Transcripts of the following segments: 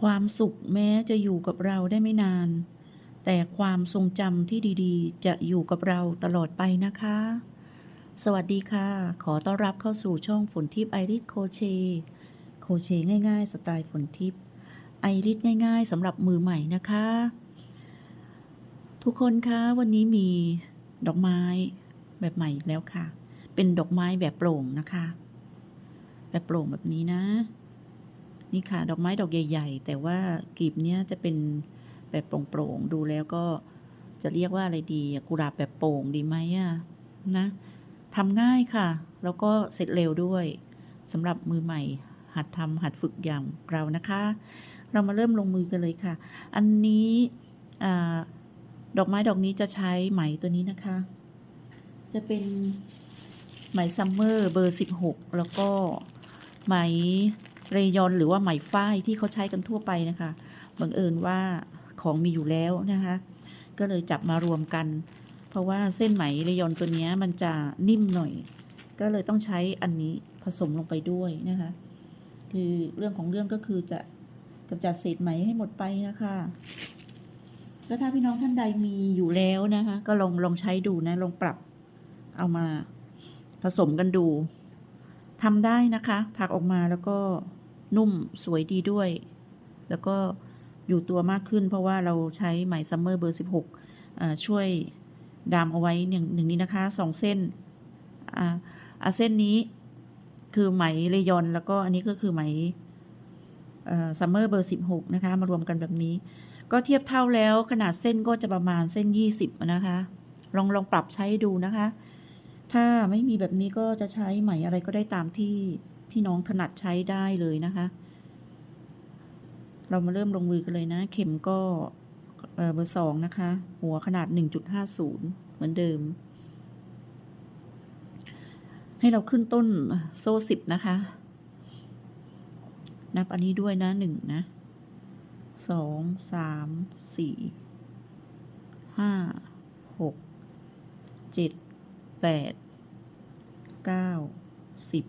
ความสุขแม้จะอยู่กับเราได้ไม่นาน แต่ความทรงจำที่ดีๆ จะอยู่กับเราตลอดไปนะคะ สวัสดีค่ะ ขอต้อนรับเข้าสู่ช่องฝนทิพย์ไอริสโคเช โคเชง่าย ๆ สไตล์ฝนทิพย์ไอริสง่ายๆสำหรับมือใหม่นะคะ ทุกคนคะวันนี้มีดอกไม้แบบใหม่แล้วค่ะ เป็นดอกไม้แบบโปร่งนะคะ แบบโปร่งแบบนี้นะ นี่ค่ะ ดอกไม้ดอกใหญ่ ๆ แต่ว่ากลีบเนี้ยจะเป็นแบบโปร่งๆ ดูแล้วก็จะเรียกว่าอะไรดีกุหลาบแบบโปร่งดีไหมอะนะทำง่ายค่ะ แล้วก็เสร็จเร็วด้วยสำหรับมือใหม่ หัดทำหัดฝึกอย่างเรานะคะ เรามาเริ่มลงมือกันเลยค่ะ อันนี้อดอกไม้ดอกนี้จะใช้ไหมตัวนี้นะคะ จะเป็นไหมซัมเมอร์เบอร์ 16 แล้วก็ไหม เรยอนหรือว่าไหมฝ้ายที่เขาใช้กันทั่วไปนะคะบังเอิญว่าของมีอยู่แล้วนะคะ ก็เลยจับมารวมกัน เพราะว่าเส้นไหมเรยอนตัวนี้มันจะนิ่มหน่อย ก็เลยต้องใช้อันนี้ผสมลงไปด้วยนะคะ คือเรื่องของเรื่องก็คือจะกำจัดเศษไหมให้หมดไปนะคะแล้วถ้าพี่น้องท่านใดมีอยู่แล้วนะคะ ก็ลองลองใช้ดูนะลองปรับเอามาผสมกันดูทำได้นะคะถักออกมาแล้วก็ นุ่มสวยดีด้วย แล้วก็อยู่ตัวมากขึ้น เพราะว่าเราใช้ไหมซัมเมอร์เบอร์ 16อ่าช่วยดามเอาไว้หนึ่งหนึ่งนี้นะคะสองเส้นอ่าอาเส้นนี้คือไหมเลยอนแล้วก็อันนี้ก็คือไหมซัมเมอร์เบอร์16 นะคะ มารวมกันแบบนี้ ก็เทียบเท่าแล้วขนาดเส้นก็จะประมาณเส้น 20 นะคะ ลองลองปรับใช้ดูนะคะ ถ้าไม่มีแบบนี้ก็จะใช้ไหมอะไรก็ได้ตามที่ พี่น้องถนัดใช้ได้เลยนะคะ เรามาเริ่มลงมือกันเลยนะ เข็มก็เบอร์สองนะคะ หัวขนาด 1.50 เหมือนเดิม ให้เราขึ้นต้นโซ่สิบนะคะ นับอันนี้ด้วยนะหนึ่งนะสองสามสี่ห้าหกเจ็ดแปดเก้าสิบ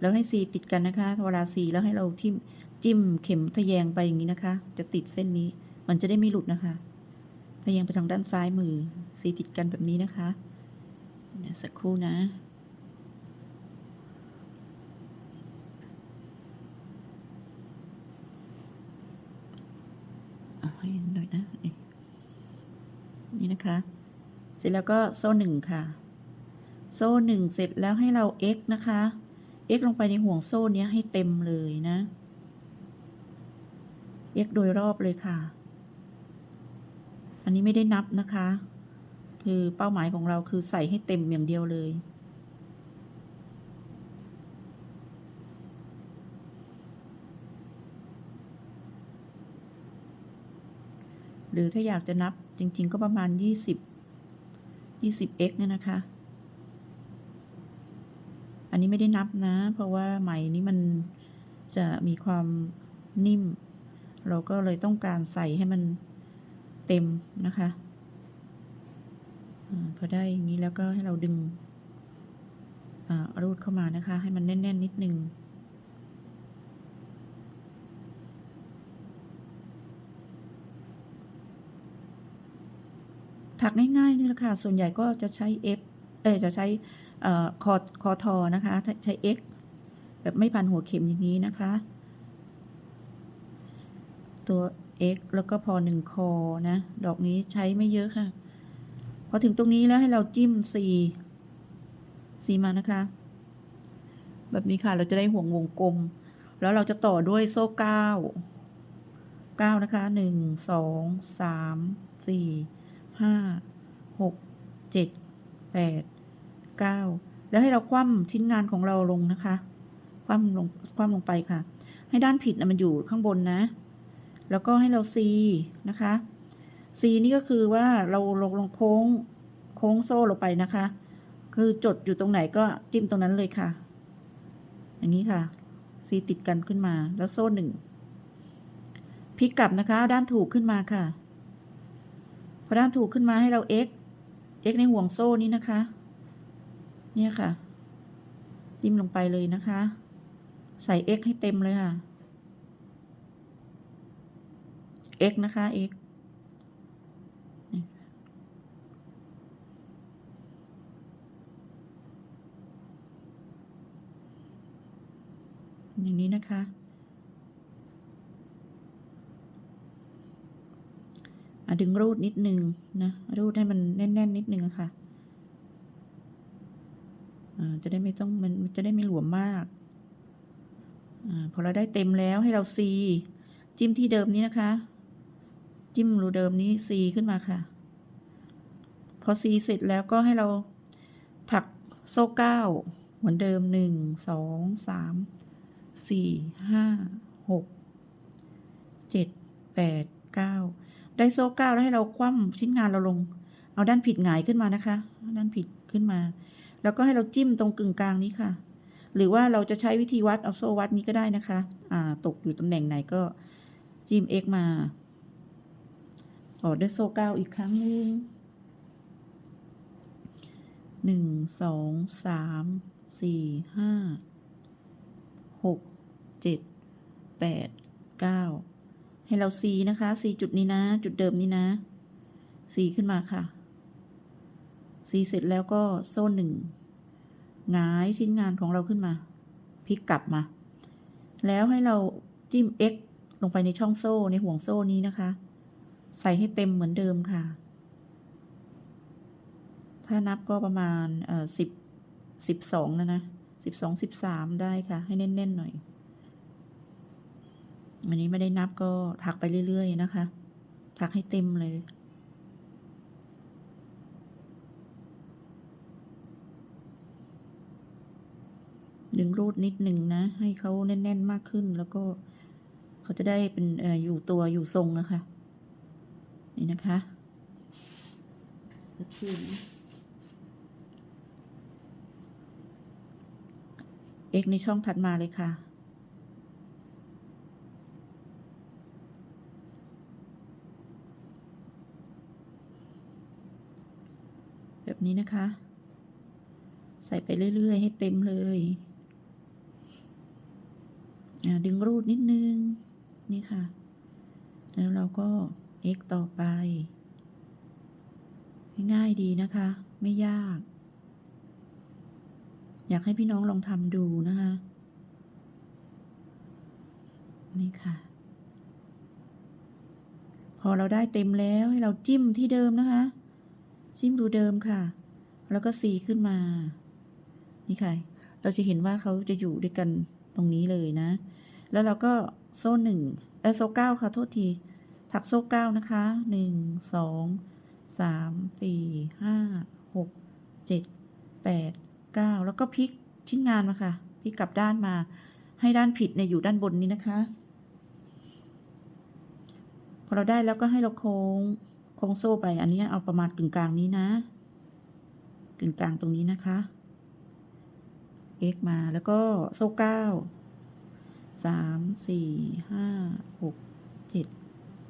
แล้วให้ซีติดกันนะคะ เวลาซีแล้วให้เราทิ่มจิ้มเข็มทะแยงไปอย่างนี้นะคะ จะติดเส้นนี้ มันจะได้ไม่หลุดนะคะ ทะแยงไปทางด้านซ้ายมือซีติดกันแบบนี้นะคะสักครู่นะให้หน่อยนะ นี่นี่นะคะ เสร็จแล้วก็โซ่หนึ่งค่ะ โซ่หนึ่งเสร็จแล้วให้เรา x นะคะ x ลงไปในห่วงโซ่เนี้ยให้เต็มเลยนะ x โดยรอบเลยค่ะ อันนี้ไม่ได้นับนะคะ คือเป้าหมายของเราคือใส่ให้เต็มอย่างเดียวเลย หรือถ้าอยากจะนับจริง ๆ ก็ประมาณยี่สิบยี่สิบ x เนี่ยนะคะ อันนี้ไม่ได้นับนะ เพราะว่าไหมนี้มันจะมีความนิ่ม เราก็เลยต้องการใส่ให้มันเต็มนะคะอพอได้อย่างนี้แล้วก็ให้เราดึงรูดเข้ามานะคะ ให้มันแน่น ๆ นิดนึงถักง่ายๆนี่แหละค่ะ ส่วนใหญ่ก็จะใช้ F เออจะใช้ คอคอทอนะคะ ใช้ X แบบไม่พันหัวเข็มอย่างนี้นะคะ ตัว x แล้วก็พอหนึ่งคอนะ ดอกนี้ใช้ไม่เยอะค่ะ พอถึงตรงนี้แล้วให้เราจิ้ม c c มานะคะ แบบนี้ค่ะเราจะได้ห่วงวงกลม แล้วเราจะต่อด้วยโซ่เก้าเก้านะคะหนึ่งสองสามสี่ห้าหกเจ็ดแปด ก้าแล้วให้เราคว่ำชิ้นงานของเราลงนะคะ คว่ำลงคว่ำลงไปค่ะ ให้ด้านผิดนะมันอยู่ข้างบนนะ แล้วก็ให้เรา C นะคะ C นี่ก็คือว่าเราลงลงโค้งโค้งโซ่ลงไปนะคะ คือจดอยู่ตรงไหนก็จิ้มตรงนั้นเลยค่ะ อย่างนี้ค่ะ C ติดกันขึ้นมา แล้วโซ่หนึ่งพลิกกลับนะคะ ด้านถูกขึ้นมาค่ะ พอด้านถูกขึ้นมาให้เรา x x ในห่วงโซ่นี้นะคะ เนี่ยค่ะ จิ้มลงไปเลยนะคะ ใส่ x ให้เต็มเลยค่ะ x นะคะ x นี่อย่างนี้นะคะอะดึงรูดนิดนึงนะ รูดให้มันแน่น ๆ นิดนึงอะค่ะ จะได้ไม่ต้องมันจะได้ไม่หลวมมากอพอเราได้เต็มแล้วให้เราซีจิ้มที่เดิมนี้นะคะ จิ้มรูเดิมนี้ซีขึ้นมาค่ะ พอซีเสร็จแล้วก็ให้เราถักโซ่เก้าเหมือนเดิมหนึ่งสองสามสี่ห้าหกเจ็ดแปดเก้าได้โซ่เก้าแล้วให้เราคว่ำชิ้นงานเราลง เอาด้านผิดหงายขึ้นมานะคะ ด้านผิดขึ้นมา แล้วก็ให้เราจิ้มตรงกึ่งกลางนี้ค่ะ หรือว่าเราจะใช้วิธีวัดเอาโซ่วัดนี้ก็ได้นะคะอ่าตกอยู่ตำแหน่งไหนก็จิ้ม x มาต่อด้วยโซ่เก้าอีกครั้งหนึ่งหนึ่งสองสามสี่ห้าหกเจ็ดแปดเก้าให้เราซีนะคะซีจุดนี้นะ จุดเดิมนี้นะซีขึ้นมาค่ะ ซีเสร็จแล้วก็โซ่หนึ่งหงายชิ้นงานของเราขึ้นมา พลิกกลับมา แล้วให้เราจิ้ม x ลงไปในช่องโซ่ในห่วงโซ่นี้นะคะ ใส่ให้เต็มเหมือนเดิมค่ะ ถ้านับก็ประมาณเอ่อสิบสิบสองนะนะสิบสองสิบสามได้ค่ะ ให้แน่นๆหน่อย อันนี้ไม่ได้นับก็ถักไปเรื่อยๆนะคะ ถักให้เต็มเลย ดึงรูดนิดหนึ่งนะ ให้เขาแน่น ๆ มากขึ้น แล้วก็เขาจะได้เป็นออยู่ตัวอยู่ทรงนะคะ นี่นะคะสักครู่นะ x ในช่องถัดมาเลยค่ะแบบนี้นะคะ ใส่ไปเรื่อย ๆ ให้เต็มเลย ดึงรูดนิดนึง นี่ค่ะ แล้วเราก็ x ต่อไป ง่ายดีนะคะ ไม่ยาก อยากให้พี่น้องลองทำดูนะคะ นี่ค่ะ พอเราได้เต็มแล้วให้เราจิ้มที่เดิมนะคะจิ้มดูเดิมค่ะ แล้วก็ซีขึ้นมา นี่ค่ะ เราจะเห็นว่าเขาจะอยู่ด้วยกันตรงนี้เลยนะ แล้วเราก็โซ่หนึ่งเออโซ่เก้าค่ะ โทษที ถักโซ่เก้านะคะหนึ่งสองสามสี่ห้าหกเจ็ดแปดเก้าแล้วก็พลิกชิ้นงานมาค่ะพลิกกลับด้านมา ให้ด้านผิดเนี่ยอยู่ด้านบนนี้นะคะ พอเราได้แล้วก็ให้เราโค้งโค้งโซ่ไปอันนี้เอาประมาณกึ่งกลางนี้นะกึ่งกลางตรงนี้นะคะ x มาแล้วก็โซ่เก้า สามสี่ห้าหกเจ็ด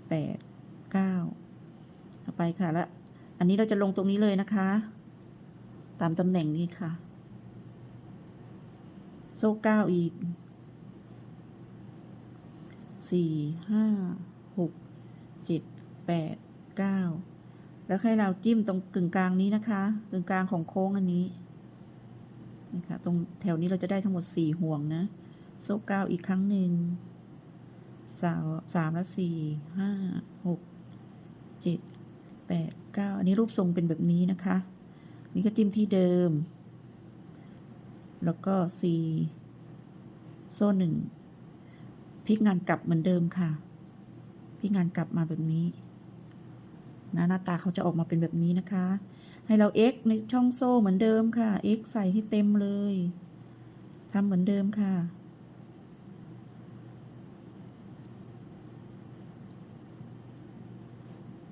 แปดเก้าเอาไปค่ะแล้วอันนี้เราจะลงตรงนี้เลยนะคะ ตามตำแหน่งนี้ค่ะ โซ่เก้าอีกสี่ห้าหกเจ็ดแปดเก้าแล้วให้เราจิ้มตรงกึ่งกลางนี้นะคะ กึ่งกลางของโค้งอันนี้นะคะตรงแถวนี้เราจะได้ทั้งหมดสี่ห่วงนะ โซ่เก้าอีกครั้งหนึ่งสามสามและสี่ห้าหกเจ็ดแปดเก้าอันนี้รูปทรงเป็นแบบนี้นะคะ นี่ก็จิ้มที่เดิม แล้วก็สี่โซ่หนึ่งพลิกงานกลับเหมือนเดิมค่ะพลิกงานกลับมาแบบนี้นะหน้าตาเขาจะออกมาเป็นแบบนี้นะคะ ให้เรา x ในช่องโซ่เหมือนเดิมค่ะ x ใส่ให้เต็มเลยทำเหมือนเดิมค่ะ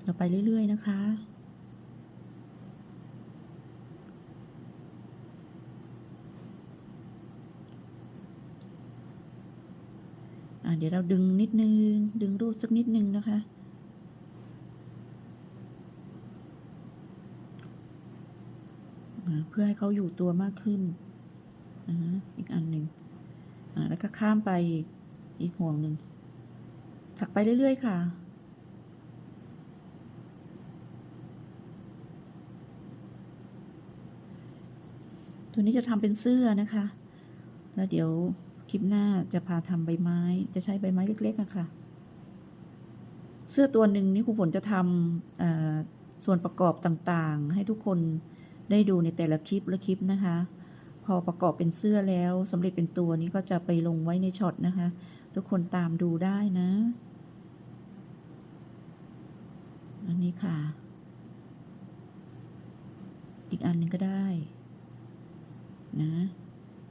เราไปเรื่อย ๆ นะคะอะเดี๋ยวเราดึงนิดนึง ดึงรูดสักนิดนึงนะคะเพื่อให้เขาอยู่ตัวมากขึ้นอีกอันหนึ่งอ่าแล้วก็ข้ามไปอีกห่วงหนึ่งถักไปเรื่อย ๆ ค่ะ ตัวนี้จะทำเป็นเสื้อนะคะ แล้วเดี๋ยวคลิปหน้าจะพาทำใบไม้ จะใช้ใบไม้เล็กๆอะค่ะ เสื้อตัวหนึ่งนี่ครูฝนจะทำส่วนประกอบต่างๆ ให้ทุกคนได้ดูในแต่ละคลิปละคลิปนะคะ พอประกอบเป็นเสื้อแล้วสำเร็จเป็นตัวนี้ก็จะไปลงไว้ในช็อตนะคะ ทุกคนตามดูได้นะ อันนี้ค่ะ อีกอันหนึ่งก็ได้ นะ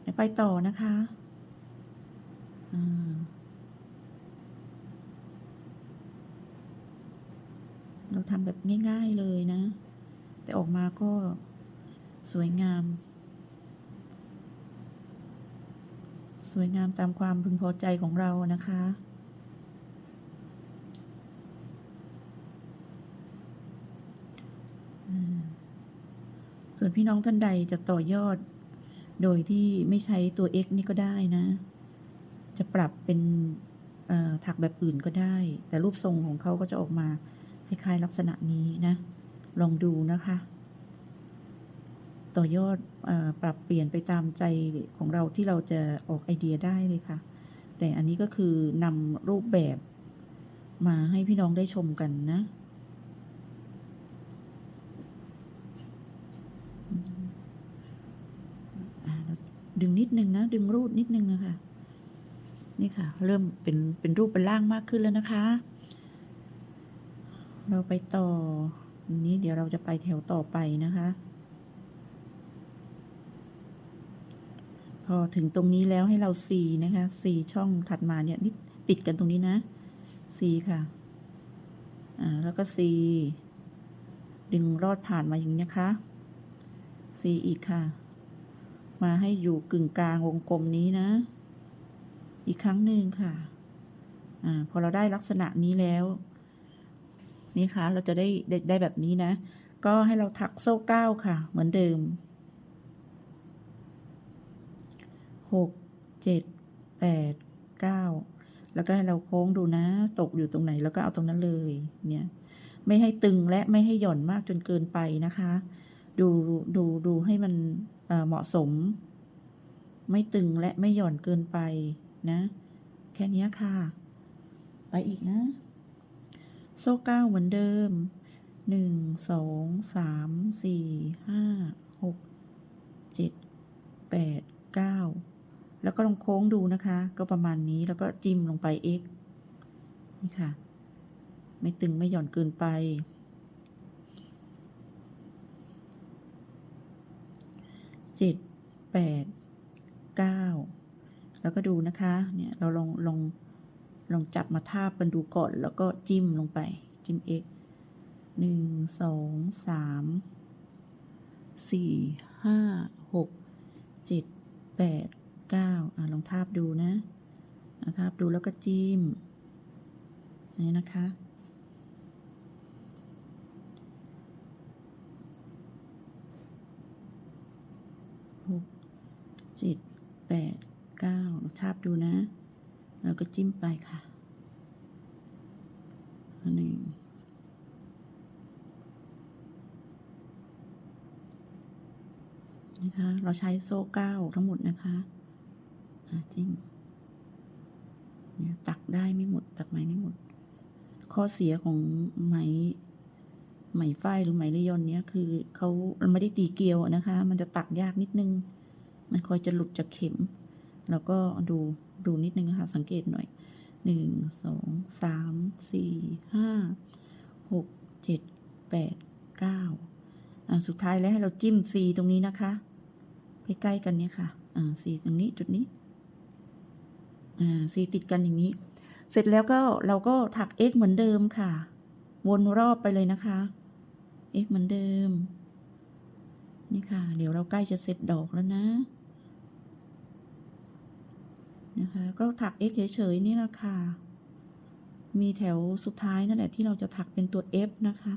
เดี๋ยวไปต่อนะคะเราทำแบบง่ายๆเลยนะ แต่ออกมาก็สวยงาม สวยงามตามความพึงพอใจของเรานะคะส่วนพี่น้องท่านใดจะต่อยอด โดยที่ไม่ใช้ตัว x นี่ก็ได้นะ จะปรับเป็นถักแบบอื่นก็ได้ แต่รูปทรงของเขาก็จะออกมาคล้ายๆลักษณะนี้นะ ลองดูนะคะ ต่อยอดอปรับเปลี่ยนไปตามใจของเราที่เราจะออกไอเดียได้เลยค่ะ แต่อันนี้ก็คือนำรูปแบบมาให้พี่น้องได้ชมกันนะ อ่าแล้ว ดึงนิดนึงนะ ดึงรูดนิดนึงอะคะ นี่ค่ะ เริ่มเป็นเป็นรูปเป็นร่างมากขึ้นแล้วนะคะ เราไปต่อนี้เดี๋ยวเราจะไปแถวต่อไปนะคะ พอถึงตรงนี้แล้วให้เราซีนะคะซีช่องถัดมาเนี่ยนิดติดกันตรงนี้นะซีค่ะ อ่า แล้วก็ซีดึงรอดผ่านมาอย่างนี้นะคะซีอีกค่ะ มาให้อยู่กึ่งกลางวงกลมนี้นะ อีกครั้งหนึ่งค่ะอ่าพอเราได้ลักษณะนี้แล้ว นี่ค่ะเราจะได้ได้ได้แบบนี้นะ ก็ให้เราถักโซ่เก้าค่ะ เหมือนเดิมหกเจ็ดแปดเก้าแล้วก็ให้เราโค้งดูนะ ตกอยู่ตรงไหนแล้วก็เอาตรงนั้นเลย เนี่ย ไม่ให้ตึงและไม่ให้หย่อนมากจนเกินไปนะคะ ดูดูดูให้มัน เหมาะสม ไม่ตึงและไม่หย่อนเกินไปนะ แค่นี้ค่ะ ไปอีกนะ โซ่เก้าเหมือนเดิมหนึ่งสองสามสี่ห้าหกเจ็ดแปดเก้าแล้วก็ลองโค้งดูนะคะ ก็ประมาณนี้แล้วก็จิ้มลงไป x นี่ค่ะ ไม่ตึงไม่หย่อนเกินไป เจ็ดแปดเก้าแล้วก็ดูนะคะ เนี่ย เราลองลองลองจับมาทาบกันดูก่อน แล้วก็จิ้มลงไป จิ้ม x หนึ่งสองสามสี่ห้าหกเจ็ดแปดเก้าอะลองทาบดูนะอะทาบดูแล้วก็จิ้ม นี่นะคะ หก เจ็ดแปดเก้าลองทาบดูนะแล้วก็จิ้มไปค่ะหนึ่งนะคะ เราใช้โซ่เก้าทั้งหมดนะคะจิ้มเนี่ยตักได้ไม่หมด ตักไหมไม่หมด ข้อเสียของไหมไหมฝ้ายหรือไหมเลยอนเนี้ยคือเขาไม่ได้ตีเกลียวนะคะ มันจะตักยากนิดนึง มันคอยจะหลุดจากเข็ม แล้วก็ดูดูนิดนึงนะคะ สังเกตหน่อยหนึ่งสองสามสี่ห้าหกเจ็ดแปดเก้าอ่าสุดท้ายแล้วให้เราจิ้ม C ตรงนี้นะคะ ใกล้ๆกันเนี่ยค่ะอ่า C ตรงนี้จุดนี้อ่า C ติดกันอย่างนี้ เสร็จแล้วก็เราก็ถัก x เหมือนเดิมค่ะ วนรอบไปเลยนะคะ x เหมือนเดิม นี่ค่ะ เดี๋ยวเราใกล้จะเสร็จดอกแล้วนะ นะคะ ก็ถัก x เฉยๆนี่แหละค่ะ มีแถวสุดท้ายนั่นแหละที่เราจะถักเป็นตัว f นะคะ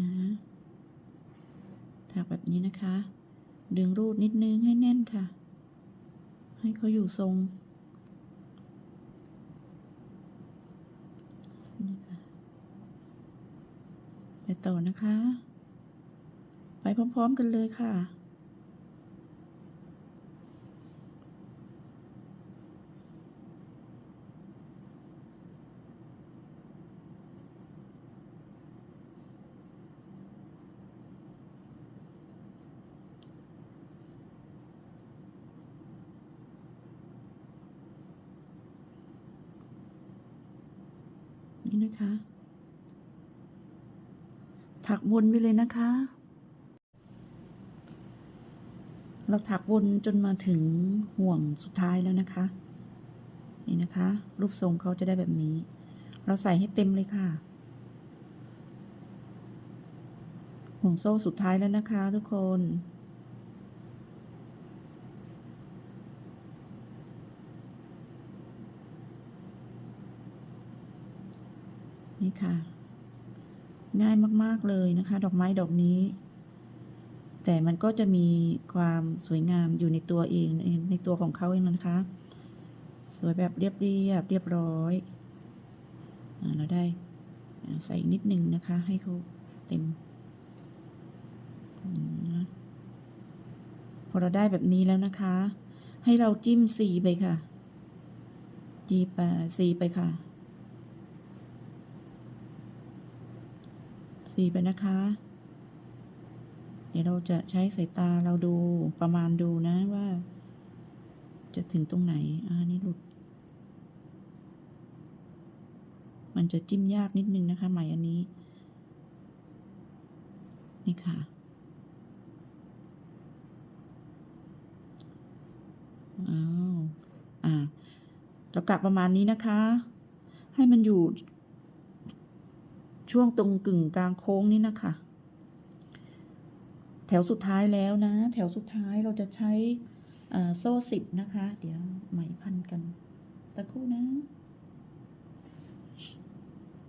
นะถักแบบนี้นะคะ ดึงรูดนิดนึงให้แน่นค่ะ ให้เขาอยู่ทรงไปต่อนะคะ ไปพร้อม ๆ กันเลยค่ะ นี่นะคะ ถักวนไปเลยนะคะ เราถักวนจนมาถึงห่วงสุดท้ายแล้วนะคะ นี่นะคะ รูปทรงเขาจะได้แบบนี้ เราใส่ให้เต็มเลยค่ะ ห่วงโซ่สุดท้ายแล้วนะคะทุกคน นี่ ค่ะ ง่ายมากๆเลยนะคะ ดอกไม้ดอกนี้ แต่มันก็จะมีความสวยงามอยู่ในตัวเองในในตัวของเขาเองนะคะ สวยแบบเรียบเรียบเรียบร้อยอเราได้ใส่นิดนึงนะคะ ให้เขาเต็มพอเราได้แบบนี้แล้วนะคะ ให้เราจิ้มสีไปค่ะ จีไปสีไปค่ะ สีไปนะคะ เดี๋ยวเราจะใช้สายตาเราดูประมาณดูนะว่า จะถึงตรงไหนอ่านี่หลุด มันจะจิ้มยากนิดนึงนะคะไหมอันนี้ นี่ค่ะอ้าวอ่าเรากะประมาณนี้นะคะ ให้มันอยู่ ช่วงตรงกึ่งกลางโค้งนี้นะคะ แถวสุดท้ายแล้วนะ แถวสุดท้ายเราจะใช้โซ่สิบนะคะ เดี๋ยวไหมพันกันตะคู่นะ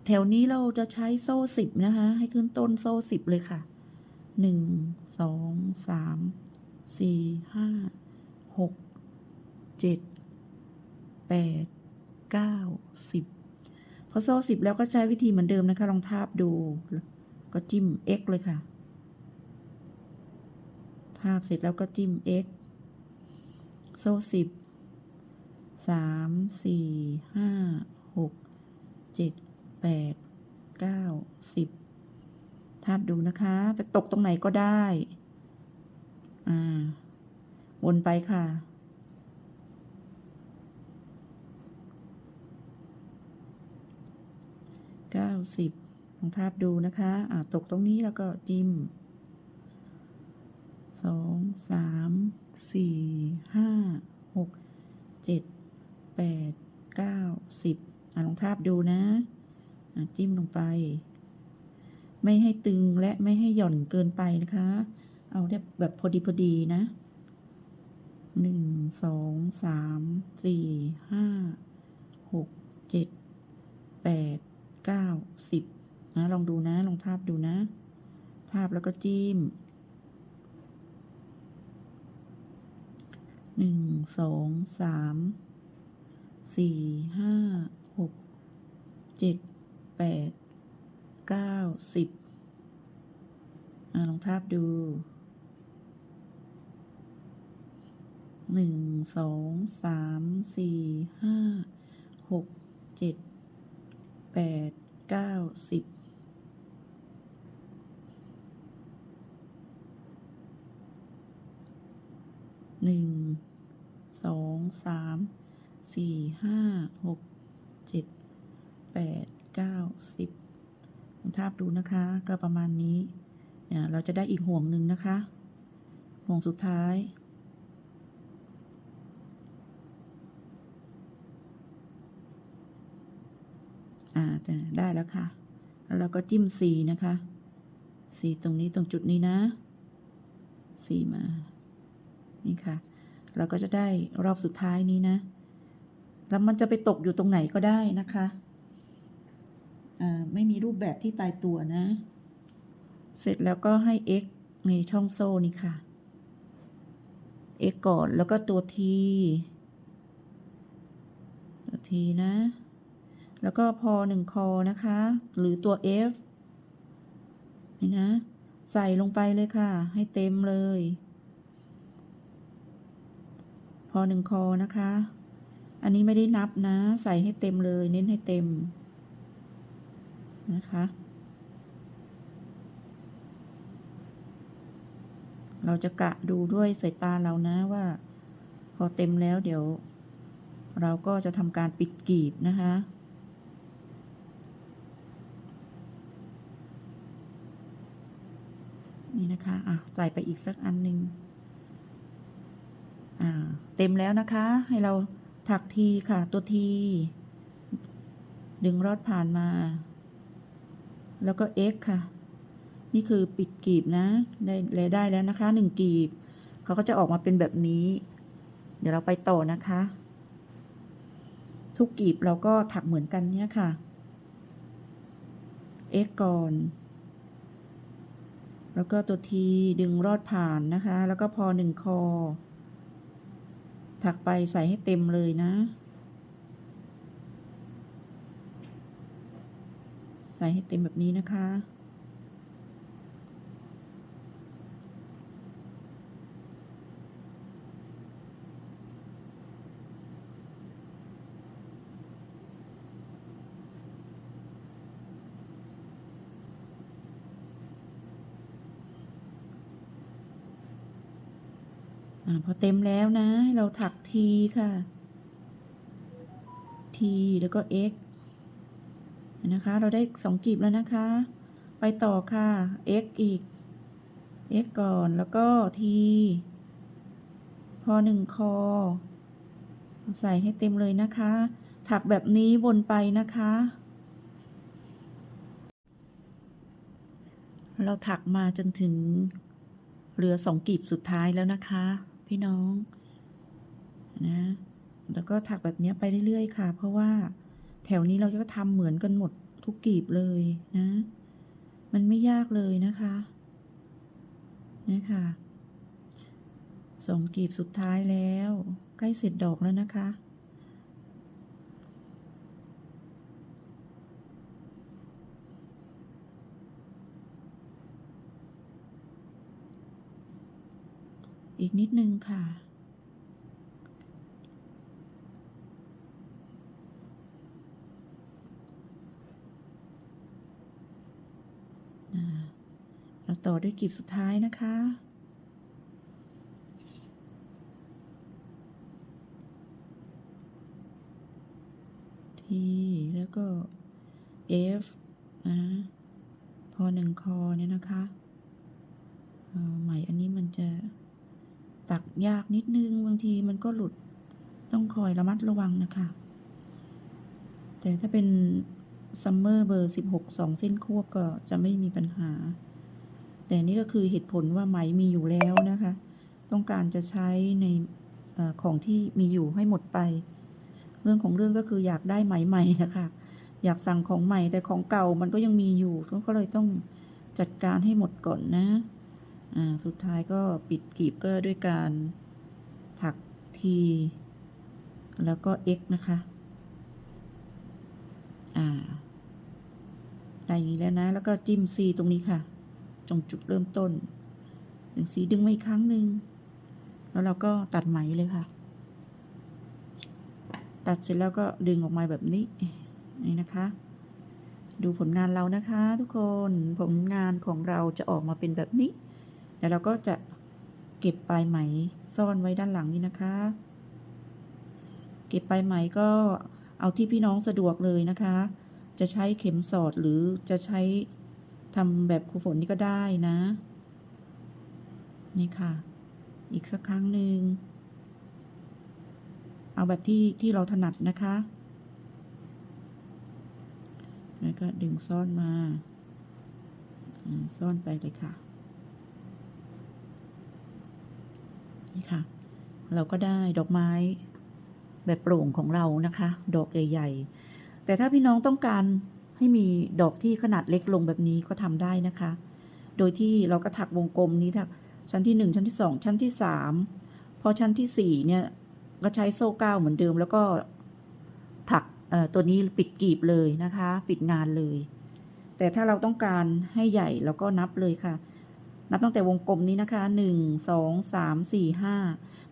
แถวนี้เราจะใช้โซ่สิบนะคะ ให้ขึ้นต้นโซ่สิบเลยค่ะหนึ่งสองสามสี่ห้าหกเจ็ดแปดเก้าสิบ อโซ่สิบแล้วก็ใช้วิธีเหมือนเดิมนะคะ ลองทาบดู ก็จิ้ม x เลยค่ะ ทาบเสร็จแล้วก็จิ้ม x โซ่สิบสามสี่ห้าหกเจ็ดแปดเก้าสิบทาบดูนะคะ ไปตกตรงไหนก็ได้ อ่า วนไปค่ะ เก้าสิบลองทาบดูนะคะอ่าตกตรงนี้แล้วก็จิ้มสองสามสี่ห้าหกเจ็ดแปดเก้าสิบอ่าลองทาบดูนะอ่าจิ้มลงไป ไม่ให้ตึงและไม่ให้หย่อนเกินไปนะคะ เอาแบบพอดีพอดีนะหนึ่งสองสามสี่ห้าหกเจ็ดแปด เก้าสิบนะลองดูนะ ลองทาบดูนะ ทาบแล้วก็จิ้มหนึ่งสองสามสี่ห้าหกเจ็ดแปดเก้าสิบลองทาบดูหนึ่งสองสามสี่ห้าหกเจ็ด แปดเก้าสิบหนึ่งสองสามสี่ห้าหกเจ็ดแปดเก้าสิบลองทาบดูนะคะ ก็ประมาณนี้เนี่ยเราจะได้อีกห่วงหนึ่งนะคะ ห่วงสุดท้าย อ่าได้แล้วค่ะ แล้วเราก็จิ้มสีนะคะ สีตรงนี้ตรงจุดนี้นะ สีมา นี่ค่ะ เราก็จะได้รอบสุดท้ายนี้นะ แล้วมันจะไปตกอยู่ตรงไหนก็ได้นะคะ อ่า ไม่มีรูปแบบที่ตายตัวนะ เสร็จแล้วก็ให้ x ในช่องโซ่นี่ค่ะ x ก่อนแล้วก็ตัว t ตัว t นะ แล้วก็พอหนึ่งคอนะคะ หรือตัว f นี่นะ ใส่ลงไปเลยค่ะ ให้เต็มเลย พอหนึ่งคอนะคะ อันนี้ไม่ได้นับนะ ใส่ให้เต็มเลย เน้นให้เต็ม นะคะ เราจะกะดูด้วยสายตาเรานะว่า พอเต็มแล้วเดี๋ยว เราก็จะทำการปิดกีบนะคะ นะคะ อะ ใส่ไปอีกสักอันหนึ่งอ่า เต็มแล้วนะคะ ให้เราถักทีค่ะ ตัวที ดึงรอดผ่านมา แล้วก็ x ค่ะ นี่คือปิดกลีบนะ ได้เลยได้แล้วนะคะหนึ่งกลีบ เขาก็จะออกมาเป็นแบบนี้ เดี๋ยวเราไปต่อนะคะ ทุกกลีบเราก็ถักเหมือนกันเนี่ยค่ะ x ก่อน แล้วก็ตัวทีดึงรอดผ่านนะคะ แล้วก็พอหนึ่งคอ ถักไปใส่ให้เต็มเลยนะ ใส่ให้เต็มแบบนี้นะคะ อพอเต็มแล้วนะ เราถักทีค่ะทีแล้วก็ x นะคะ เราได้สองกลีบแล้วนะคะ ไปต่อค่ะ x อีก x ก่อนแล้วก็ทีพอหนึ่งคอ ใส่ให้เต็มเลยนะคะ ถักแบบนี้วนไปนะคะ เราถักมาจนถึงเหลือสองกลีบสุดท้ายแล้วนะคะ พี่น้องนะ แล้วก็ถักแบบนี้ไปเรื่อยๆค่ะ เพราะว่าแถวนี้เราจะทำเหมือนกันหมดทุกกลีบเลยนะ มันไม่ยากเลยนะคะนี่ค่ะสองกลีบสุดท้ายแล้ว ใกล้เสร็จดอกแล้วนะคะ อีกนิดนึงค่ะ เราต่อด้วยกลีบสุดท้ายนะคะทีแล้วก็ F นะพอหนึ่งคอเนี่ยนะคะเอ่อไหมอันนี้มันจะ ตักยากนิดนึงบางทีมันก็หลุดต้องคอยระมัดระวังนะคะ แต่ถ้าเป็นซัมเมอร์เบอร์สิบหกสองเส้นควบก็จะไม่มีปัญหา แต่นี่ก็คือเหตุผลว่าไหมมีอยู่แล้วนะคะ ต้องการจะใช้ในอของที่มีอยู่ให้หมดไป เรื่องของเรื่องก็คืออยากได้ไหมใหม่นะคะอยากสั่งของใหม่แต่ของเก่ามันก็ยังมีอยู่ก็เลยต้องจัดการให้หมดก่อนนะ สุดท้ายก็ปิดกลีบก็ด้วยการถักที แล้วก็ x นะคะ อ่าได้อย่างนี้แล้วนะ แล้วก็จิ้ม C ตรงนี้ค่ะ ตรงจุดเริ่มต้นดึงสีดึงมาอีกครั้งหนึ่ง แล้วเราก็ตัดไหมเลยค่ะ ตัดเสร็จแล้วก็ดึงออกมาแบบนี้ นี่นะคะ ดูผลงานเรานะคะ ทุกคน ผลงานของเราจะออกมาเป็นแบบนี้ แล้วเราก็จะเก็บปลายไหมซ่อนไว้ด้านหลังนี้นะคะ เก็บปลายไหมก็เอาที่พี่น้องสะดวกเลยนะคะ จะใช้เข็มสอดหรือจะใช้ทำแบบครูฝนนี่ก็ได้นะ นี่ค่ะ อีกสักครั้งหนึ่ง เอาแบบที่ที่เราถนัดนะคะ แล้วก็ดึงซ่อนมาอ่าซ่อนไปเลยค่ะ นี่ค่ะ เราก็ได้ดอกไม้แบบโปร่งของเรานะคะ ดอกใหญ่ๆ แต่ถ้าพี่น้องต้องการให้มีดอกที่ขนาดเล็กลงแบบนี้ก็ทำได้นะคะ โดยที่เราก็ถักวงกลมนี้ถักชั้นที่หนึ่งชั้นที่สองชั้นที่สามพอชั้นที่สี่เนี่ย ก็ใช้โซ่เก้าเหมือนเดิม แล้วก็ถักตัวนี้ปิดกีบเลยนะคะ ปิดงานเลย แต่ถ้าเราต้องการให้ใหญ่เราก็นับเลยค่ะ นับตั้งแต่วงกลมนี้นะคะหนึ่งสองสามสี่ห้า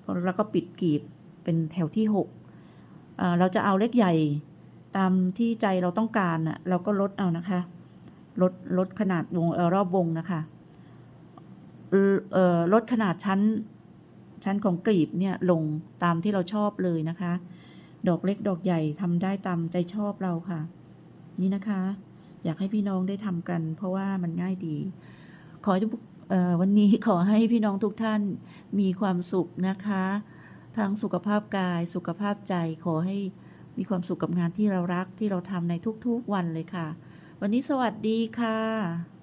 พอแล้วก็ปิดกลีบเป็นแถวที่หกเราจะเอาเลขใหญ่ตามที่ใจเราต้องการน่ะเราก็ลดเอานะคะ ลดลดขนาดวงออรอบวงนะคะลดขนาดชั้นชั้นของกลีบเนี่ยลงตามที่เราชอบเลยนะคะ ดอกเล็กดอกใหญ่ทำได้ตามใจชอบเราค่ะ นี่นะคะ อยากให้พี่น้องได้ทำกัน เพราะว่ามันง่ายดี ขอจะเอ่อ วันนี้ขอให้พี่น้องทุกท่านมีความสุขนะคะทั้งสุขภาพกายสุขภาพใจขอให้มีความสุขกับงานที่เรารักที่เราทำในทุกๆวันเลยค่ะ วันนี้สวัสดีค่ะ